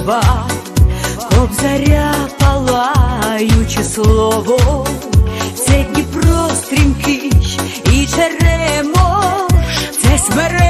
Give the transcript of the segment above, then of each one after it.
мова, кобзаря палаюче слово, це Дніпро стрімкий і черемо, це смереки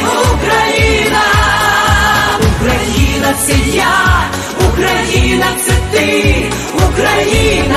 need.